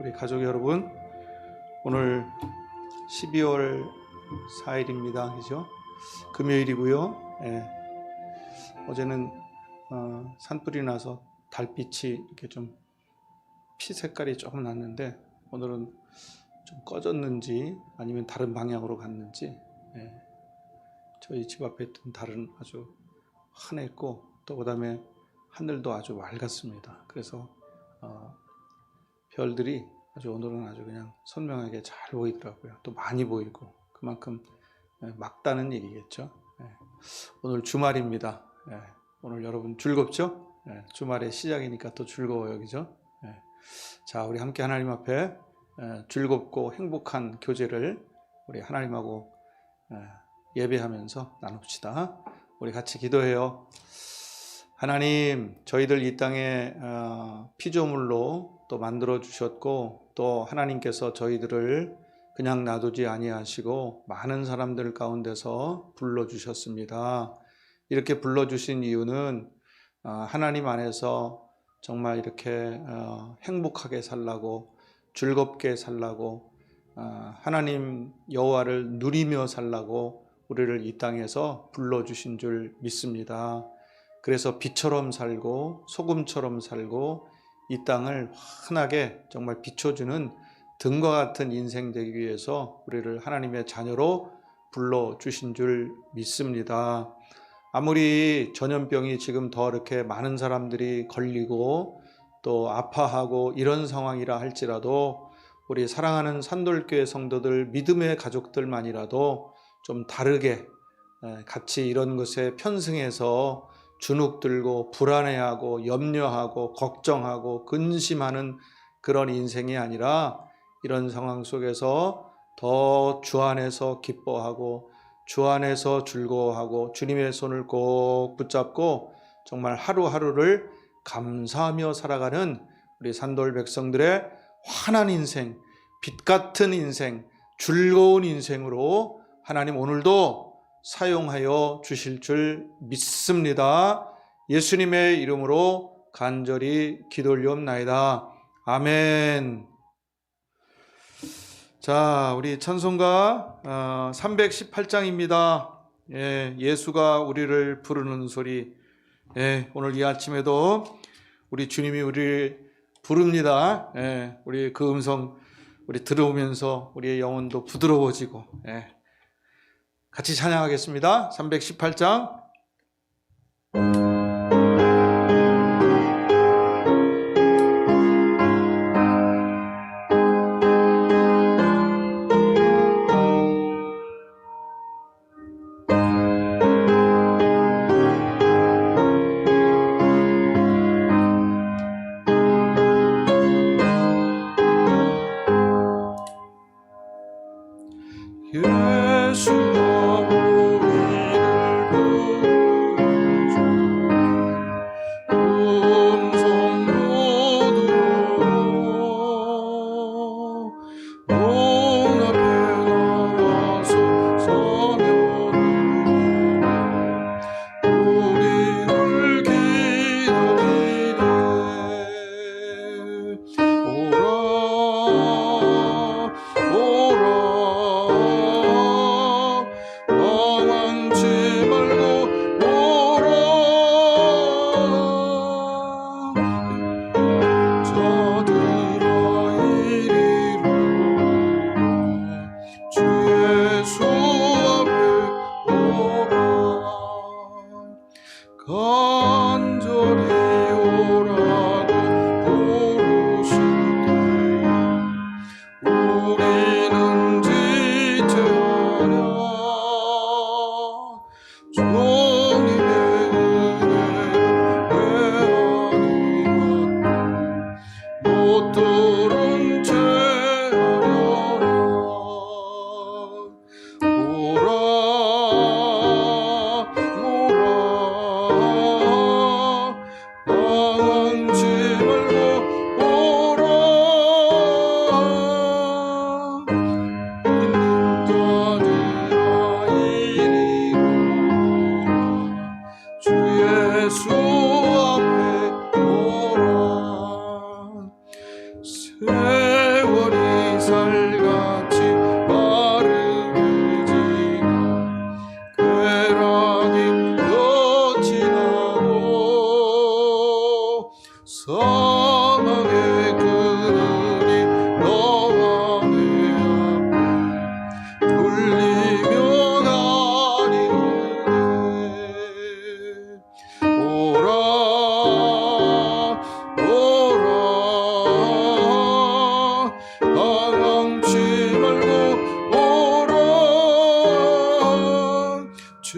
우리 가족 여러분, 오늘 12월 4일입니다. 그죠? 금요일이고요. 예. 어제는 어, 산불이 나서 달빛이 이렇게 좀 피 색깔이 조금 났는데 오늘은 좀 꺼졌는지 아니면 다른 방향으로 갔는지 예. 저희 집 앞에 있던 달은 아주 환했고 또 그다음에 하늘도 아주 맑았습니다. 그래서 어, 별들이 아주 오늘은 아주 그냥 선명하게 잘 보이더라고요. 또 많이 보이고 그만큼 예, 막다는 얘기겠죠. 예. 오늘 주말입니다. 예. 오늘 여러분 즐겁죠? 예, 주말의 시작이니까 또 즐거워요, 그죠? 예. 자, 우리 함께 하나님 앞에 예, 즐겁고 행복한 교제를 우리 하나님하고 예, 예배하면서 나눕시다. 우리 같이 기도해요. 하나님, 저희들 이 땅에 어, 피조물로 또 만들어 주셨고 또 하나님께서 저희들을 그냥 놔두지 아니하시고 많은 사람들 가운데서 불러 주셨습니다. 이렇게 불러 주신 이유는 어, 하나님 안에서 정말 이렇게 어, 행복하게 살라고 즐겁게 살라고 어, 하나님 여호와를 누리며 살라고 우리를 이 땅에서 불러 주신 줄 믿습니다. 그래서 빛처럼 살고 소금처럼 살고 이 땅을 환하게 정말 비춰주는 등과 같은 인생 되기 위해서 우리를 하나님의 자녀로 불러 주신 줄 믿습니다. 아무리 전염병이 지금 더 이렇게 많은 사람들이 걸리고 또 아파하고 이런 상황이라 할지라도 우리 사랑하는 산돌교회 성도들 믿음의 가족들만이라도 좀 다르게 에, 같이 이런 것에 편승해서 주눅 들고 불안해하고 염려하고 걱정하고 근심하는 그런 인생이 아니라 이런 상황 속에서 더 주 안에서 기뻐하고 주 안에서 즐거워하고 주님의 손을 꼭 붙잡고 정말 하루하루를 감사하며 살아가는 우리 산돌 백성들의 환한 인생, 빛 같은 인생, 즐거운 인생으로 하나님 오늘도 사용하여 주실 줄 믿습니다. 예수님의 이름으로 간절히 기도 올리옵나이다. 아멘. 자, 우리 찬송가 어, 318장입니다. 예, 예수가 우리를 부르는 소리. 예, 오늘 이 아침에도 우리 주님이 우리를 부릅니다. 예, 우리 그 음성 우리 들어오면서 우리의 영혼도 부드러워지고 예, 같이 찬양하겠습니다. 318장.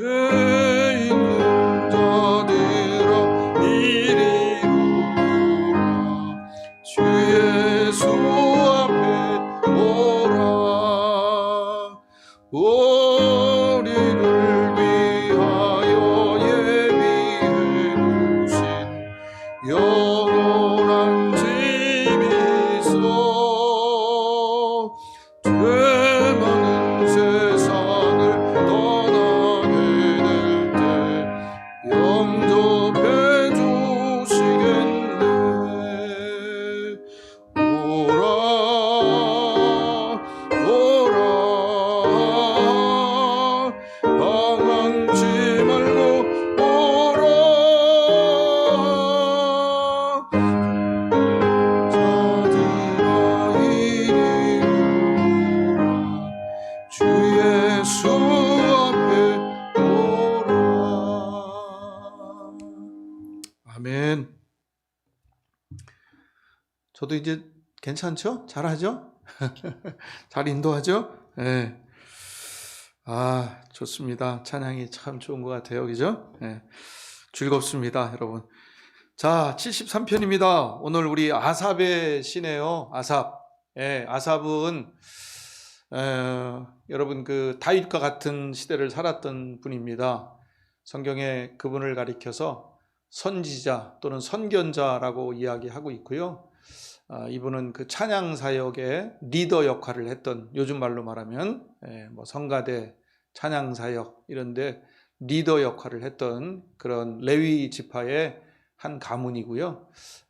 죄 저도 이제 괜찮죠? 잘하죠? 잘 인도하죠? 예. 아, 좋습니다. 찬양이 참 좋은 것 같아요. 그죠? 예. 즐겁습니다, 여러분. 자, 73편입니다. 오늘 우리 아삽의 시네요. 아삽. 예, 아삽은, 에, 여러분 그 다윗과 같은 시대를 살았던 분입니다. 성경에 그분을 가리켜서 선지자 또는 선견자라고 이야기하고 있고요. 아, 이분은 그 찬양 사역의 리더 역할을 했던 요즘 말로 말하면 예, 뭐 성가대 찬양 사역 이런데 리더 역할을 했던 그런 레위 지파의 한 가문이고요.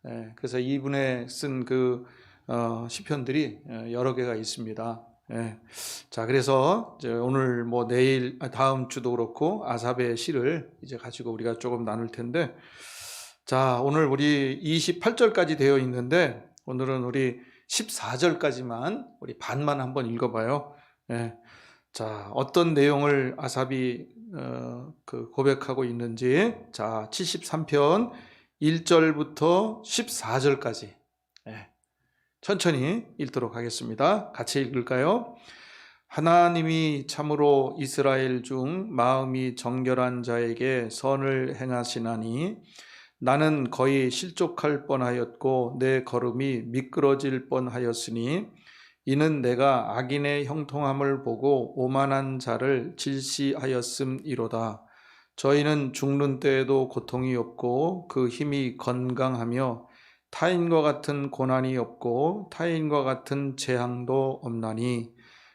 예, 그래서 이분의 쓴그 어, 시편들이 어, 여러 개가 있습니다. 예. 자, 그래서 오늘 뭐 내일 아, 다음 주도 그렇고 아삽의 시를 이제 가지고 우리가 조금 나눌 텐데 자, 오늘 우리 28절까지 되어 있는데 오늘은 우리 14절까지만 우리 반만 한번 읽어봐요. 예. 자, 어떤 내용을 아삽이 어, 그 고백하고 있는지 자, 73편 1절부터 14절까지 예. 천천히 읽도록 하겠습니다. 같이 읽을까요? 하나님이 참으로 이스라엘 중 마음이 정결한 자에게 선을 행하시나니 나는 거의 실족할 뻔하였고 내 걸음이 미끄러질 뻔하였으니 이는 내가 악인의 형통함을 보고 오만한 자를 질시하였음이로다. 저희는 죽는 때에도 고통이 없고 그 힘이 건강하며 타인과 같은 고난이 없고 타인과 같은 재앙도 없나니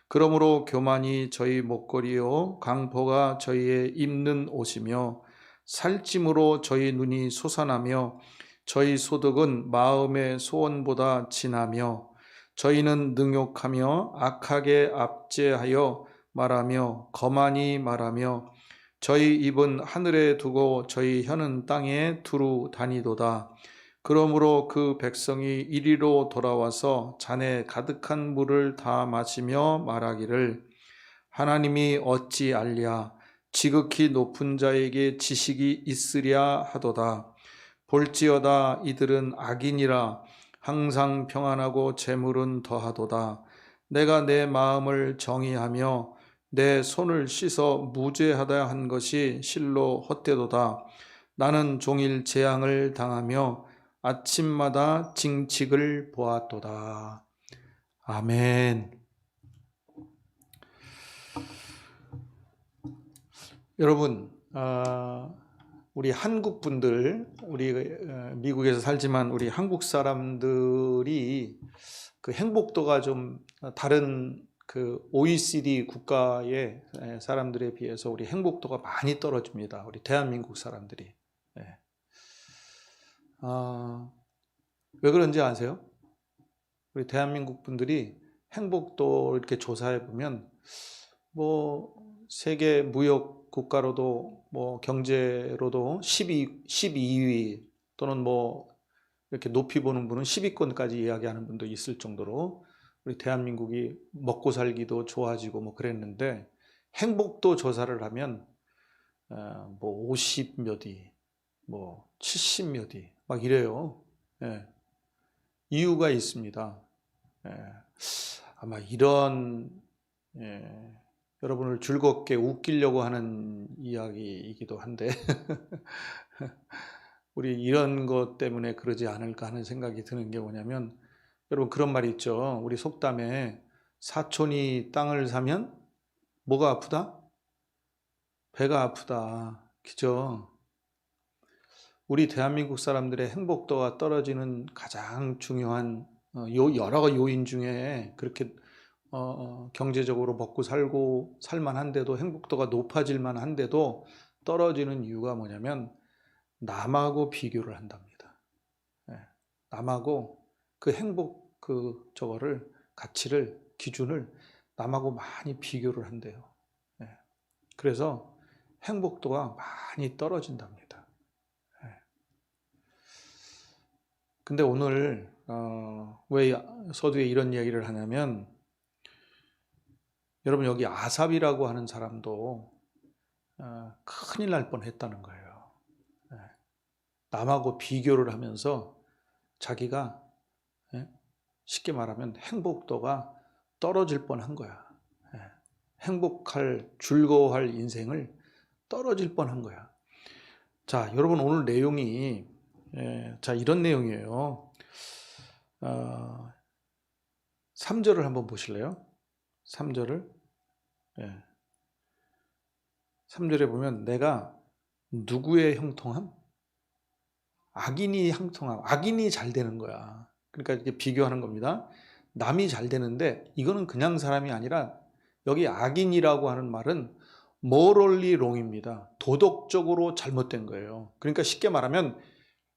그러므로 교만이 저희 목걸이요 강포가 저희의 입는 옷이며 살찜으로 저희 눈이 솟아나며 저희 소득은 마음의 소원보다 진하며 저희는 능욕하며 악하게 압제하여 말하며 거만히 말하며 저희 입은 하늘에 두고 저희 혀는 땅에 두루 다니도다. 그러므로 그 백성이 이리로 돌아와서 잔에 가득한 물을 다 마시며 말하기를 하나님이 어찌 알랴 지극히 높은 자에게 지식이 있으랴 하도다. 볼지어다 이들은 악인이라 항상 평안하고 재물은 더하도다. 내가 내 마음을 정의하며 내 손을 씻어 무죄하다 한 것이 실로 헛되도다. 나는 종일 재앙을 당하며 아침마다 징칙을 보았도다. 아멘. 여러분, 아, 우리 한국 분들, 우리 어, 미국에서 살지만 우리 한국 사람들이 그 행복도가 좀 다른 그 OECD 국가의 에, 사람들에 비해서 우리 행복도가 많이 떨어집니다. 우리 대한민국 사람들이. 예. 아, 왜 그런지 아세요? 우리 대한민국 분들이 행복도 이렇게 조사해 보면 뭐 세계 무역 국가로도 뭐 경제로도 12 12위 또는 뭐 이렇게 높이 보는 분은 10위권까지 이야기하는 분도 있을 정도로 우리 대한민국이 먹고 살기도 좋아지고 뭐 그랬는데 행복도 조사를 하면 어, 뭐50몇 위, 뭐70몇 위, 막 이래요. 예. 이유가 있습니다. 예. 아마 이런 예, 여러분을 즐겁게 웃기려고 하는 이야기이기도 한데 우리 이런 것 때문에 그러지 않을까 하는 생각이 드는 게 뭐냐면 여러분 그런 말이 있죠. 우리 속담에 사촌이 땅을 사면 뭐가 아프다? 배가 아프다. 그죠? 우리 대한민국 사람들의 행복도가 떨어지는 가장 중요한 어, 요 여러 요인 중에 그렇게 어, 어, 경제적으로 먹고 살고 살만한데도 행복도가 높아질만 한데도 떨어지는 이유가 뭐냐면 남하고 비교를 한답니다. 예, 남하고 그 행복 그 저거를 가치를 기준을 남하고 많이 비교를 한대요. 예, 그래서 행복도가 많이 떨어진답니다. 예. 근데 오늘 어, 왜 서두에 이런 이야기를 하냐면 여러분 여기 아삽이라고 하는 사람도 어, 큰일 날 뻔했다는 거예요. 예. 남하고 비교를 하면서 자기가 예, 쉽게 말하면 행복도가 떨어질 뻔한 거야. 예. 행복할 즐거워할 인생을 떨어질 뻔한 거야. 자, 여러분 오늘 내용이 예, 자 이런 내용이에요. 어, 3절을 한번 보실래요? 3절을 예. 3절에 보면 내가 누구의 형통함? 악인이 형통함. 악인이 잘 되는 거야. 그러니까 이렇게 비교하는 겁니다. 남이 잘 되는데 이거는 그냥 사람이 아니라 여기 악인이라고 하는 말은 morally wrong입니다. 도덕적으로 잘못된 거예요. 그러니까 쉽게 말하면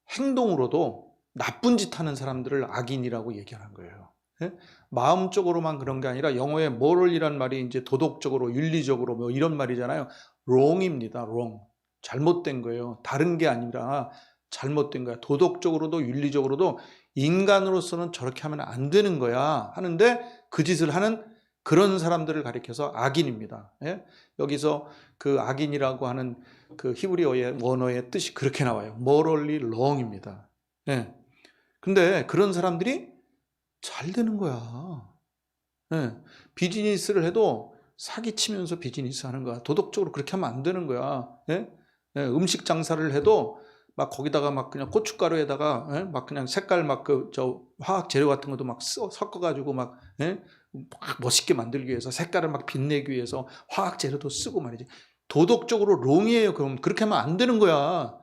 행동으로도 나쁜 짓 하는 사람들을 악인이라고 얘기하는 거예요. 예? 마음적으로만 그런 게 아니라 영어의 moral이란 말이 이제 도덕적으로 윤리적으로 뭐 이런 말이잖아요. wrong입니다. wrong. 잘못된 거예요. 다른 게 아니라 잘못된 거야. 도덕적으로도 윤리적으로도 인간으로서는 저렇게 하면 안 되는 거야. 하는데 그 짓을 하는 그런 사람들을 가리켜서 악인입니다. 예? 여기서 그 악인이라고 하는 그 히브리어의 원어의 뜻이 그렇게 나와요. morally wrong입니다. 예. 근데 그런 사람들이 잘 되는 거야. 예. 비즈니스를 해도 사기치면서 비즈니스 하는 거야. 도덕적으로 그렇게 하면 안 되는 거야. 예? 예, 음식 장사를 해도 막 거기다가 막 그냥 고춧가루에다가 예? 막 그냥 색깔 막 그 저 화학 재료 같은 것도 막 섞어 가지고 막, 예? 막 멋있게 만들기 위해서 색깔을 막 빛내기 위해서 화학 재료도 쓰고 말이지. 도덕적으로 롱이에요. 그럼 그렇게 하면 안 되는 거야.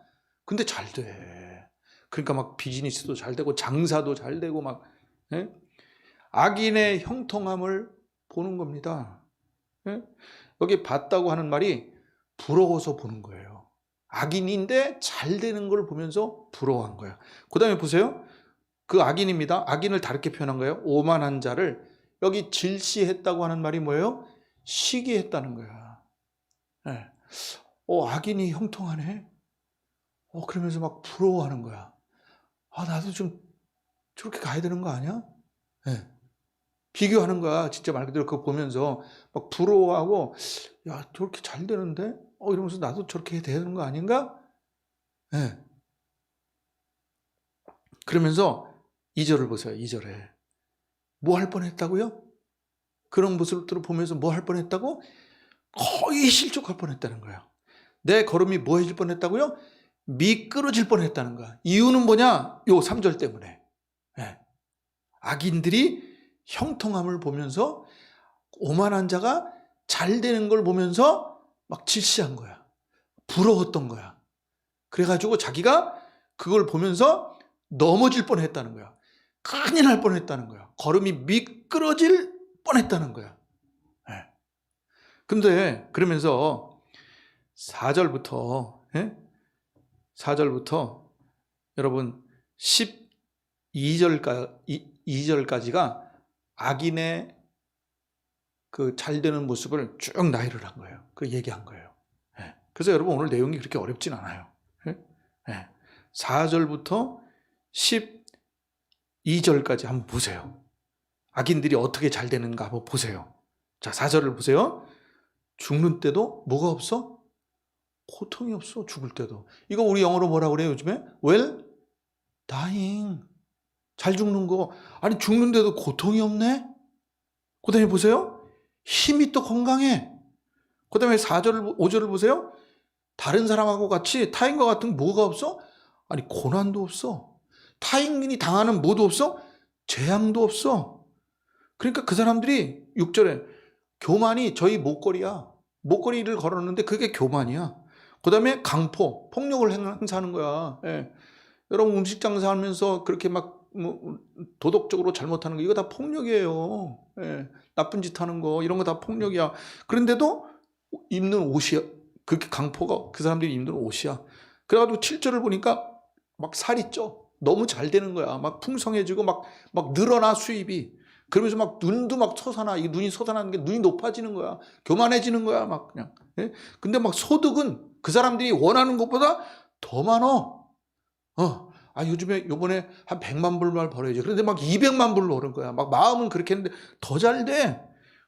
근데 잘 돼. 그러니까 막 비즈니스도 잘 되고 장사도 잘 되고 막 예? 악인의 형통함을 보는 겁니다. 예? 여기 봤다고 하는 말이 부러워서 보는 거예요. 악인인데 잘 되는 걸 보면서 부러워한 거야. 그 다음에 보세요. 그 악인입니다. 악인을 다르게 표현한 거예요. 오만한 자를 여기 질시했다고 하는 말이 뭐예요? 시기했다는 거야. 예. 어, 악인이 형통하네? 어, 그러면서 막 부러워하는 거야. 아, 나도 좀 저렇게 가야 되는 거 아니야? 예. 비교하는 거야. 진짜 말 그대로 그거 보면서 막 부러워하고, 야, 저렇게 잘 되는데? 어, 이러면서 나도 저렇게 돼야 되는 거 아닌가? 예. 그러면서 2절을 보세요. 2절에. 뭐 할 뻔 했다고요? 그런 모습을 보면서 뭐 할 뻔 했다고? 거의 실족할 뻔 했다는 거예요. 내 걸음이 뭐 해질 뻔 했다고요? 미끄러질 뻔 했다는 거야. 이유는 뭐냐? 요 3절 때문에. 예. 악인들이 형통함을 보면서 오만한 자가 잘 되는 걸 보면서 막 질시한 거야. 부러웠던 거야. 그래가지고 자기가 그걸 보면서 넘어질 뻔 했다는 거야. 큰일 날 뻔 했다는 거야. 걸음이 미끄러질 뻔 했다는 거야. 예. 근데 그러면서 4절부터, 예? 4절부터 여러분 12절까, 2절까지가 악인의 그 잘 되는 모습을 쭉 나열을 한 거예요. 그 얘기한 거예요. 예. 그래서 여러분 오늘 내용이 그렇게 어렵진 않아요. 예? 예. 4절부터 12절까지 한번 보세요. 악인들이 어떻게 잘 되는가 한번 보세요. 자, 4절을 보세요. 죽는 때도 뭐가 없어? 고통이 없어. 죽을 때도. 이거 우리 영어로 뭐라 그래요, 요즘에? well dying. 잘 죽는 거. 아니 죽는데도 고통이 없네. 그 다음에 보세요. 힘이 또 건강해. 그 다음에 4절을 5절을 보세요. 다른 사람하고 같이 타인과 같은 뭐가 없어? 아니 고난도 없어. 타인이 당하는 뭐도 없어? 재앙도 없어. 그러니까 그 사람들이 6절에 교만이 저희 목걸이야. 목걸이를 걸었는데 그게 교만이야. 그 다음에 강포, 폭력을 행사하는 거야. 예. 여러분 음식 장사하면서 그렇게 막 뭐, 도덕적으로 잘못하는 거 이거 다 폭력이에요. 예. 나쁜 짓 하는 거 이런 거 다 폭력이야. 그런데도 입는 옷이야. 그렇게 강포가 그 사람들이 입는 옷이야. 그래가지고 7절을 보니까 막 살이 쪄. 너무 잘 되는 거야. 막 풍성해지고 막, 막 늘어나 수입이. 그러면서 막 눈도 막 솟아나. 이게 눈이 솟아나는 게 눈이 높아지는 거야. 교만해지는 거야. 막 그냥. 예? 근데 막 소득은 그 사람들이 원하는 것보다 더 많어. 어. 아, 요즘에 요번에 한 100만 불만 벌어야지. 그런데 막 200만 불로 오는 거야. 막 마음은 그렇게 했는데 더 잘 돼.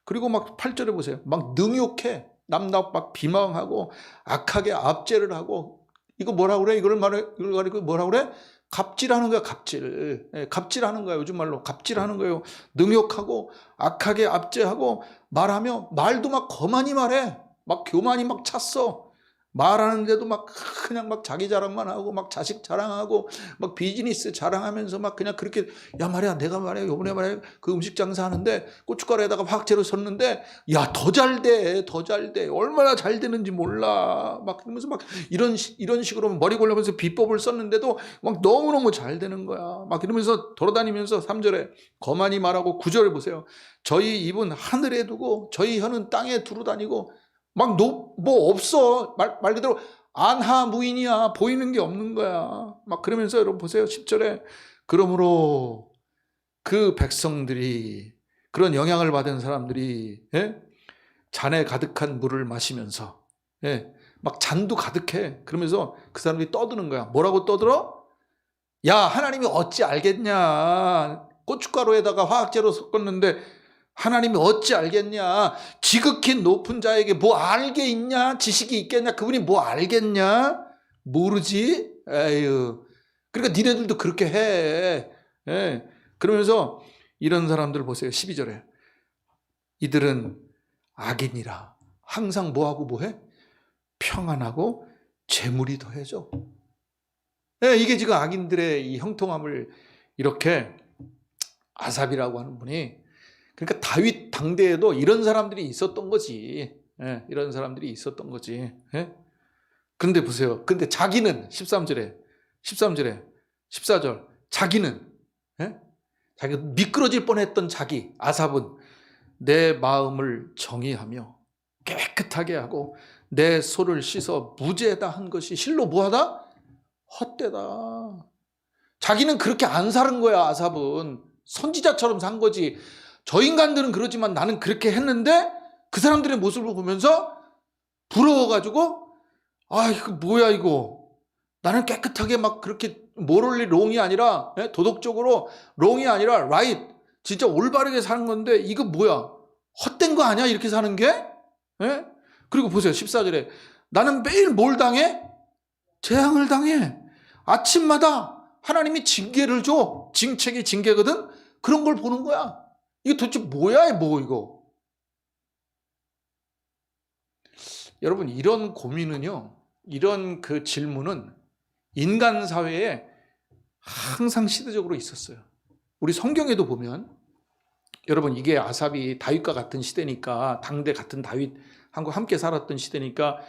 그리고 막 8절에 보세요. 막 능욕해. 남나 막 비방하고 악하게 압제를 하고 이거 뭐라 그래? 이걸 말해 이걸 가지고 뭐라 그래? 갑질하는 거야, 갑질. 예, 갑질하는 거야, 요즘 말로. 갑질하는 거예요. 능욕하고 악하게 압제하고 말하며 말도 막 거만히 말해. 막 교만이 막 찼어. 말하는데도 막 그냥 막 자기 자랑만 하고 막 자식 자랑하고 막 비즈니스 자랑하면서 막 그냥 그렇게 야 말이야 내가 말이야 요번에 말이야 그 음식 장사하는데 고춧가루에다가 화학재료 섰는데 야 더 잘 돼 더 잘 돼. 얼마나 잘 되는지 몰라. 막 그러면서 막 이런 시- 이런 식으로 머리 골라면서 비법을 썼는데도 막 너무너무 잘 되는 거야. 막 이러면서 돌아다니면서 3절에 거만히 말하고 9절을 보세요. 저희 입은 하늘에 두고 저희 혀는 땅에 두루 다니고 막뭐 없어. 말, 말 그대로 안하 무인이야. 보이는 게 없는 거야. 막 그러면서 여러분 보세요. 10절에 그러므로 그 백성들이 그런 영향을 받은 사람들이 예? 잔에 가득한 물을 마시면서 예? 막 잔도 가득해. 그러면서 그 사람들이 떠드는 거야. 뭐라고 떠들어? 야 하나님이 어찌 알겠냐? 고춧가루에다가 화학재료 섞었는데 하나님이 어찌 알겠냐? 지극히 높은 자에게 뭐 알게 있냐? 지식이 있겠냐? 그분이 뭐 알겠냐? 모르지? 에휴. 그러니까 니네들도 그렇게 해. 예. 그러면서 이런 사람들 보세요. 12절에. 이들은 악인이라. 항상 뭐하고 뭐해? 평안하고 재물이 더해져. 예, 이게 지금 악인들의 이 형통함을 이렇게 아삽이라고 하는 분이 그러니까 다윗 당대에도 이런 사람들이 있었던 거지. 예, 이런 사람들이 있었던 거지. 예? 근데 보세요. 근데 자기는 13절에 13절에 14절 자기는 예? 자기 미끄러질 뻔했던 자기 아삽은 내 마음을 정의하며 깨끗하게 하고 내 소를 씻어 무죄다 한 것이 실로 뭐하다? 헛되다. 자기는 그렇게 안 사는 거야 아삽은 선지자처럼 산 거지. 저 인간들은 그러지만 나는 그렇게 했는데 그 사람들의 모습을 보면서 부러워가지고 아 이거 뭐야 이거. 나는 깨끗하게 막 그렇게 모럴리 롱이 아니라 예? 도덕적으로 롱이 아니라 라이트 진짜 올바르게 사는 건데 이거 뭐야? 헛된 거 아니야? 이렇게 사는 게? 예? 그리고 보세요 14절에. 나는 매일 뭘 당해? 재앙을 당해. 아침마다 하나님이 징계를 줘. 징책이 징계거든? 그런 걸 보는 거야 이게 도대체 뭐야, 뭐 이거? 여러분 이런 고민은요, 이런 그 질문은 인간 사회에 항상 시대적으로 있었어요. 우리 성경에도 보면 여러분 이게 아삽이 다윗과 같은 시대니까 당대 같은 다윗하고 함께 살았던 시대니까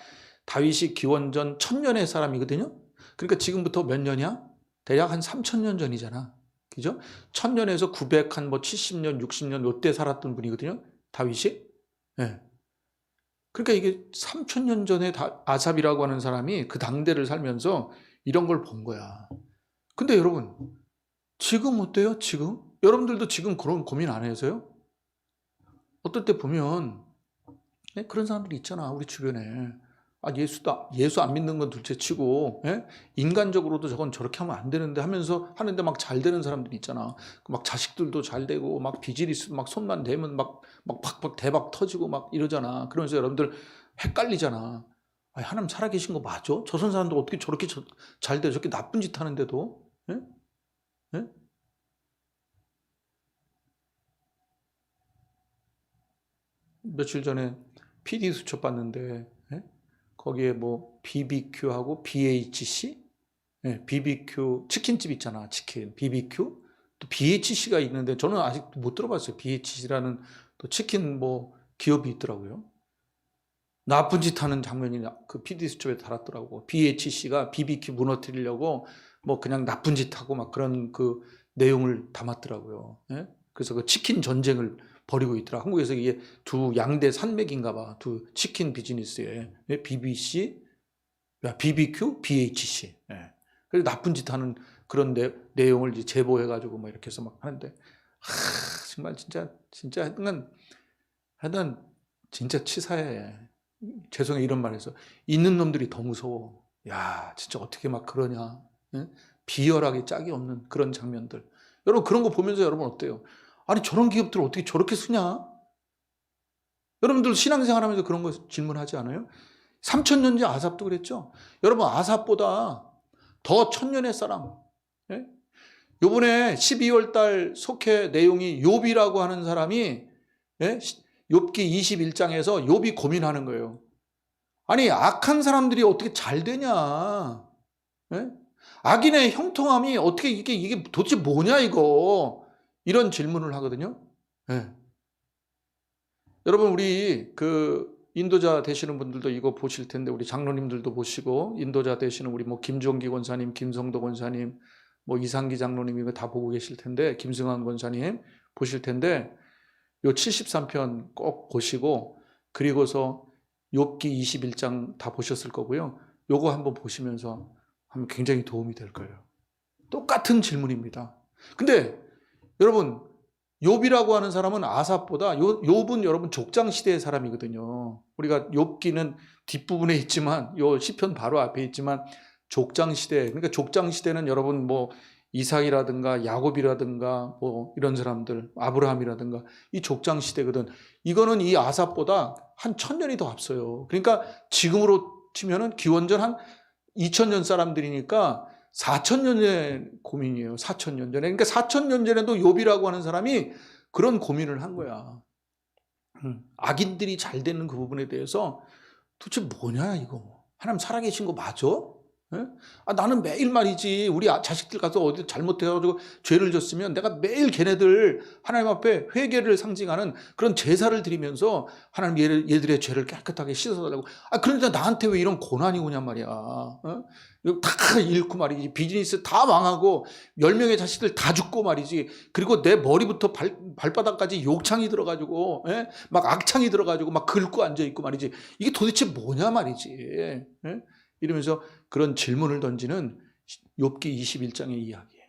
다윗이 기원전 천년의 사람이거든요. 그러니까 지금부터 몇 년이야? 대략 한 3천 년 전이잖아. 그죠? 천년에서 900, 한 뭐 70년, 60년 요때 살았던 분이거든요. 다윗이. 예. 그러니까 이게 3000년 전에 다- 아삽이라고 하는 사람이 그 당대를 살면서 이런 걸 본 거야. 근데 여러분, 지금 어때요? 지금? 여러분들도 지금 그런 고민 안 해서요? 어떨 때 보면 예? 그런 사람들이 있잖아 우리 주변에 아 예수다 예수 안 믿는 건 둘째치고 예? 인간적으로도 저건 저렇게 하면 안 되는데 하면서 하는데 막 잘 되는 사람들이 있잖아 그막 자식들도 잘 되고 막 비즈니스 막 손만 대면 막 막 팍팍 대박 터지고 막 이러잖아 그러면서 여러분들 헷갈리잖아 아 하나님 살아계신 거 맞아? 저선 사람들 어떻게 저렇게 저- 잘 돼? 저렇게 나쁜 짓 하는데도 예? 예? 며칠 전에 PD 수첩 봤는데 예? 거기에 뭐 BBQ하고 BHC, 예, BBQ 치킨집 있잖아 치킨 BBQ 또 BHC가 있는데 저는 아직 못 들어봤어요 BHC라는 또 치킨 뭐 기업이 있더라고요. 나쁜 짓 하는 장면이 그 PD 수첩에 달았더라고. BHC가 BBQ 무너뜨리려고 뭐 그냥 나쁜 짓 하고 막 그런 그 내용을 담았더라고요. 예? 그래서 그 치킨 전쟁을 벌이고 있더라. 한국에서 이게 두 양대 산맥인가 봐. 두 치킨 비즈니스에 예? BBC, 야, BBQ, BHC. 예. 그래서 나쁜 짓 하는 그런 내, 내용을 이제 제보해가지고 막 이렇게 해서 막 하는데, 하, 정말 진짜, 진짜 하여튼, 하여튼, 진짜 치사해. 죄송해, 이런 말 해서. 있는 놈들이 더 무서워. 야, 진짜 어떻게 막 그러냐. 예? 비열하게 짝이 없는 그런 장면들. 여러분, 그런 거 보면서 여러분 어때요? 아니 저런 기업들 어떻게 저렇게 쓰냐? 여러분들 신앙생활 하면서 그런 거 질문하지 않아요? 3천년제 아삽도 그랬죠? 여러분 아삽보다 더 천년의 사람 예? 요번에 12월 달 속회 내용이 욥이라고 하는 사람이 예? 욥기 21장에서 욥이 고민하는 거예요. 아니 악한 사람들이 어떻게 잘 되냐? 예? 악인의 형통함이 어떻게 이게 이게 도대체 뭐냐 이거? 이런 질문을 하거든요. 예. 여러분 우리 그 인도자 되시는 분들도 이거 보실 텐데 우리 장로님들도 보시고 인도자 되시는 우리 뭐 김종기 권사님, 김성도 권사님, 뭐 이상기 장로님 이거 다 보고 계실 텐데 김승환 권사님 보실 텐데 요 73편 꼭 보시고 그리고서 욥기 21장 다 보셨을 거고요. 요거 한번 보시면서 하면 굉장히 도움이 될 거예요. 똑같은 질문입니다. 근데 여러분 욥이라고 하는 사람은 아삽보다 요, 욥은 여러분 족장 시대의 사람이거든요. 우리가 욥기는 뒷부분에 있지만 요 시편 바로 앞에 있지만 족장 시대 그러니까 족장 시대는 여러분 뭐 이삭이라든가 야곱이라든가 뭐 이런 사람들 아브라함이라든가 이 족장 시대거든. 이거는 이 아삽보다 한 천 년이 더 앞서요. 그러니까 지금으로 치면은 기원전 한 2000년 사람들이니까 4천년 전의 고민이에요. 4천년 전에. 그러니까 4천년 전에도 욥이라고 하는 사람이 그런 고민을 한 거야. 음, 악인들이 잘 되는 그 부분에 대해서 도대체 뭐냐 이거. 하나님 살아계신 거 맞아? 예? 아, 나는 매일 말이지 우리 아- 자식들 가서 어디 잘못해가지고 죄를 졌으면 내가 매일 걔네들 하나님 앞에 회개를 상징하는 그런 제사를 드리면서 하나님 얘, 얘들의 죄를 깨끗하게 씻어달라고 아 그런데 나한테 왜 이런 고난이 오냔 말이야 어? 다 잃고 말이지 비즈니스 다 망하고 열 명의 자식들 다 죽고 말이지 그리고 내 머리부터 발, 발바닥까지 욕창이 들어가지고 예? 막 악창이 들어가지고 막 긁고 앉아 있고 말이지 이게 도대체 뭐냐 말이지 예? 이러면서 그런 질문을 던지는 욥기 21장의 이야기예요.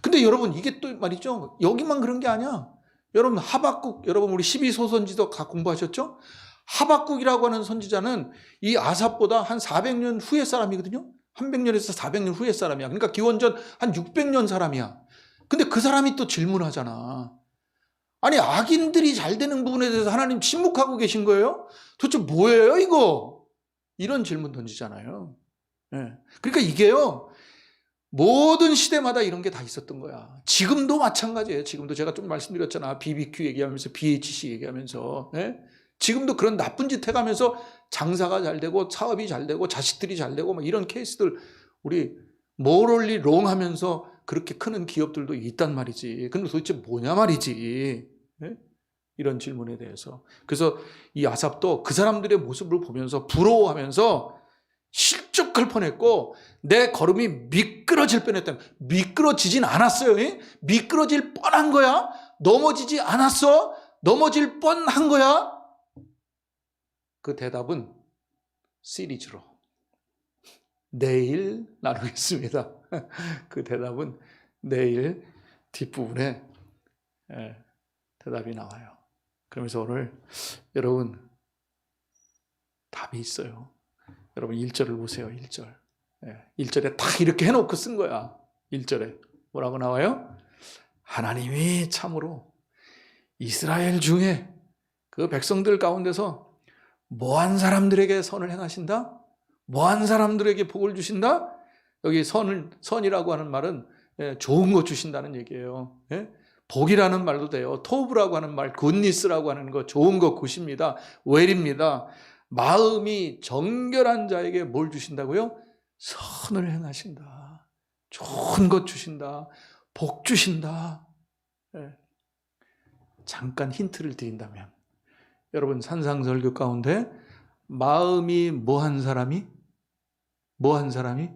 근데 여러분 이게 또 말이죠 여기만 그런 게 아니야. 여러분 하박국 여러분 우리 12소 선지도 다 공부하셨죠? 하박국이라고 하는 선지자는 이 아삽보다 한 400년 후의 사람이거든요. 한 100년에서 400년 후의 사람이야. 그러니까 기원전 한 600년 사람이야. 근데 그 사람이 또 질문하잖아. 아니 악인들이 잘 되는 부분에 대해서 하나님 침묵하고 계신 거예요? 도대체 뭐예요 이거? 이런 질문 던지잖아요. 예. 그러니까 이게요. 모든 시대마다 이런 게 다 있었던 거야. 지금도 마찬가지예요. 지금도 제가 좀 말씀드렸잖아. BBQ 얘기하면서 BHC 얘기하면서 예? 지금도 그런 나쁜 짓 해가면서 장사가 잘 되고 사업이 잘 되고 자식들이 잘 되고 막 이런 케이스들 우리 모럴리 롱 하면서 그렇게 크는 기업들도 있단 말이지. 근데 도대체 뭐냐 말이지. 예? 이런 질문에 대해서. 그래서 이 아삽도 그 사람들의 모습을 보면서 부러워하면서 실족할 뻔했고 내 걸음이 미끄러질 뻔했다. 미끄러지진 않았어요. 예? 미끄러질 뻔한 거야. 넘어지지 않았어. 넘어질 뻔한 거야. 그 대답은 시리즈로 내일 나누겠습니다. 그 대답은 내일 뒷부분에 예, 대답이 나와요. 그러면서 오늘 여러분 답이 있어요. 여러분 1절을 보세요. 1절. 예, 1절에 딱 이렇게 해놓고 쓴 거야. 1절에 뭐라고 나와요? 하나님이 참으로 이스라엘 중에 그 백성들 가운데서 뭐한 사람들에게 선을 행하신다? 뭐한 사람들에게 복을 주신다? 여기 선을 선이라고 하는 말은 예, 좋은 것 주신다는 얘기예요. 예? 복이라는 말도 돼요. 토브라고 하는 말, 굿니스라고 하는 거 좋은 것 굿입니다. 웰입니다. 마음이 정결한 자에게 뭘 주신다고요? 선을 행하신다. 좋은 것 주신다. 복 주신다. 예. 잠깐 힌트를 드린다면 여러분 산상설교 가운데 마음이 뭐한 사람이 뭐한 사람이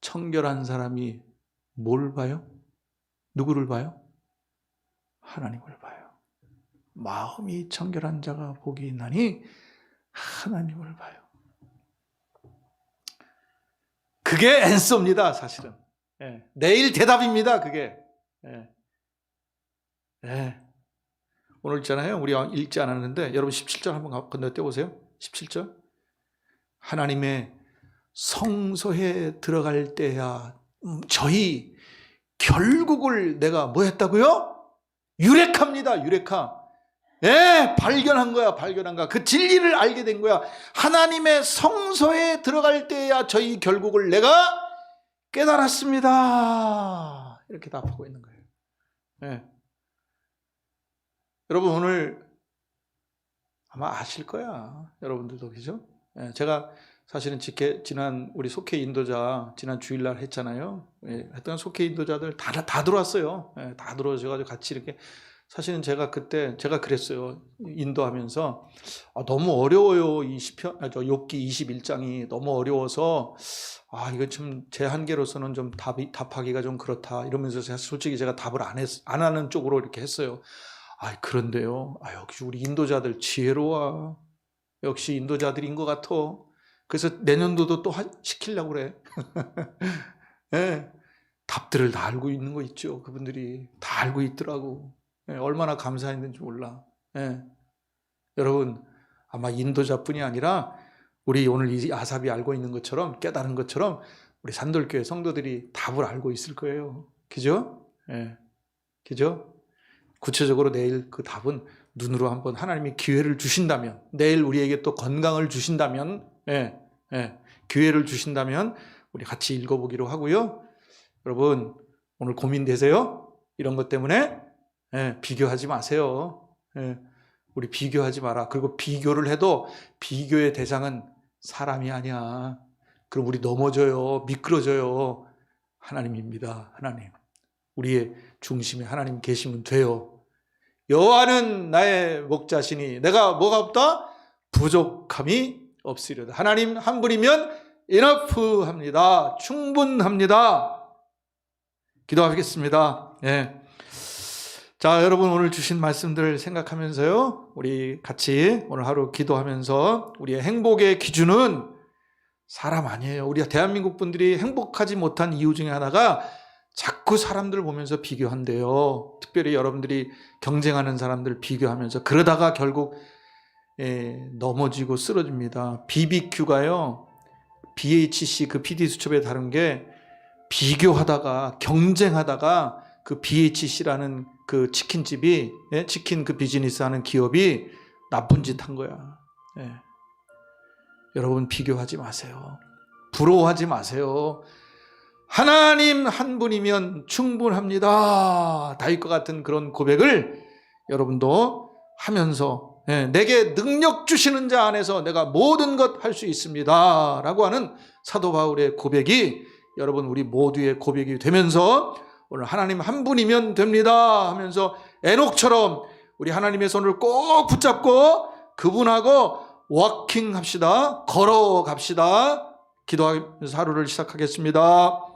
청결한 사람이 뭘 봐요? 누구를 봐요? 하나님을 봐요. 마음이 청결한 자가 복이 있나니 하나님을 봐요. 그게 앤서입니다, 사실은. 예, 내일 대답입니다, 그게. 예. 예. 오늘 있잖아요. 우리 읽지 않았는데 여러분 17절 한번 건너뛰어 보세요. 17절. 하나님의 성소에 들어갈 때야 음, 저희 결국을 내가 뭐 했다고요? 유력합니다. 유력하. 예, 발견한 거야, 발견한 거야. 그 진리를 알게 된 거야. 하나님의 성소에 들어갈 때야 저희 결국을 내가 깨달았습니다. 이렇게 답하고 있는 거예요. 예. 여러분 오늘 아마 아실 거야. 여러분들도 그죠? 예, 제가 사실은 지게, 지난 우리 속회 인도자 지난 주일날 했잖아요. 예, 했던 속회 인도자들 다, 다 들어왔어요. 예, 다 들어오셔가지고 같이 이렇게 사실은 제가 그때 제가 그랬어요. 인도하면서 아, 너무 어려워요. 이 시편, 아, 저 욥기 21장이 너무 어려워서 아 이거 좀 제 한계로서는 좀 답이 답하기가 좀 그렇다 이러면서 솔직히 제가 답을 안 했, 안 하는 쪽으로 이렇게 했어요. 아 그런데요. 아 역시 우리 인도자들 지혜로워. 역시 인도자들인 것 같아. 그래서 내년도도 또 하, 시키려고 그래. 예. 답들을 다 알고 있는 거 있죠. 그분들이 다 알고 있더라고. 예, 얼마나 감사했는지 몰라. 예. 여러분 아마 인도자뿐이 아니라 우리 오늘 이 아삽이 알고 있는 것처럼 깨달은 것처럼 우리 산돌교회 성도들이 답을 알고 있을 거예요. 그죠? 예. 그죠? 구체적으로 내일 그 답은 눈으로 한번 하나님이 기회를 주신다면 내일 우리에게 또 건강을 주신다면 예, 예, 기회를 주신다면 우리 같이 읽어보기로 하고요. 여러분 오늘 고민되세요? 이런 것 때문에 예, 비교하지 마세요. 예, 우리 비교하지 마라. 그리고 비교를 해도 비교의 대상은 사람이 아니야. 그럼 우리 넘어져요. 미끄러져요. 하나님입니다. 하나님. 우리의 중심에 하나님 계시면 돼요. 여호와는 나의 목자시니 내가 뭐가 없다? 부족함이 없으리로다. 하나님 한 분이면 인어프합니다. 충분합니다. 기도하겠습니다. 예. 자, 여러분 오늘 주신 말씀들 생각하면서요. 우리 같이 오늘 하루 기도하면서 우리의 행복의 기준은 사람 아니에요. 우리 대한민국 분들이 행복하지 못한 이유 중에 하나가 자꾸 사람들 보면서 비교한대요. 특별히 여러분들이 경쟁하는 사람들 비교하면서 그러다가 결국 예, 넘어지고 쓰러집니다. BBQ가요. BHC 그 PD 수첩에 다른 게 비교하다가 경쟁하다가 그 BHC라는 그 치킨집이 예, 치킨 그 비즈니스 하는 기업이 나쁜 짓 한 거야. 예. 여러분 비교하지 마세요. 부러워하지 마세요. 하나님 한 분이면 충분합니다. 다윗과 같은 그런 고백을 여러분도 하면서 예, 내게 능력 주시는 자 안에서 내가 모든 것 할 수 있습니다. 라고 하는 사도 바울의 고백이 여러분 우리 모두의 고백이 되면서 오늘 하나님 한 분이면 됩니다 하면서 에녹처럼 우리 하나님의 손을 꼭 붙잡고 그분하고 워킹 합시다. 걸어 갑시다. 기도하면서 하루를 시작하겠습니다.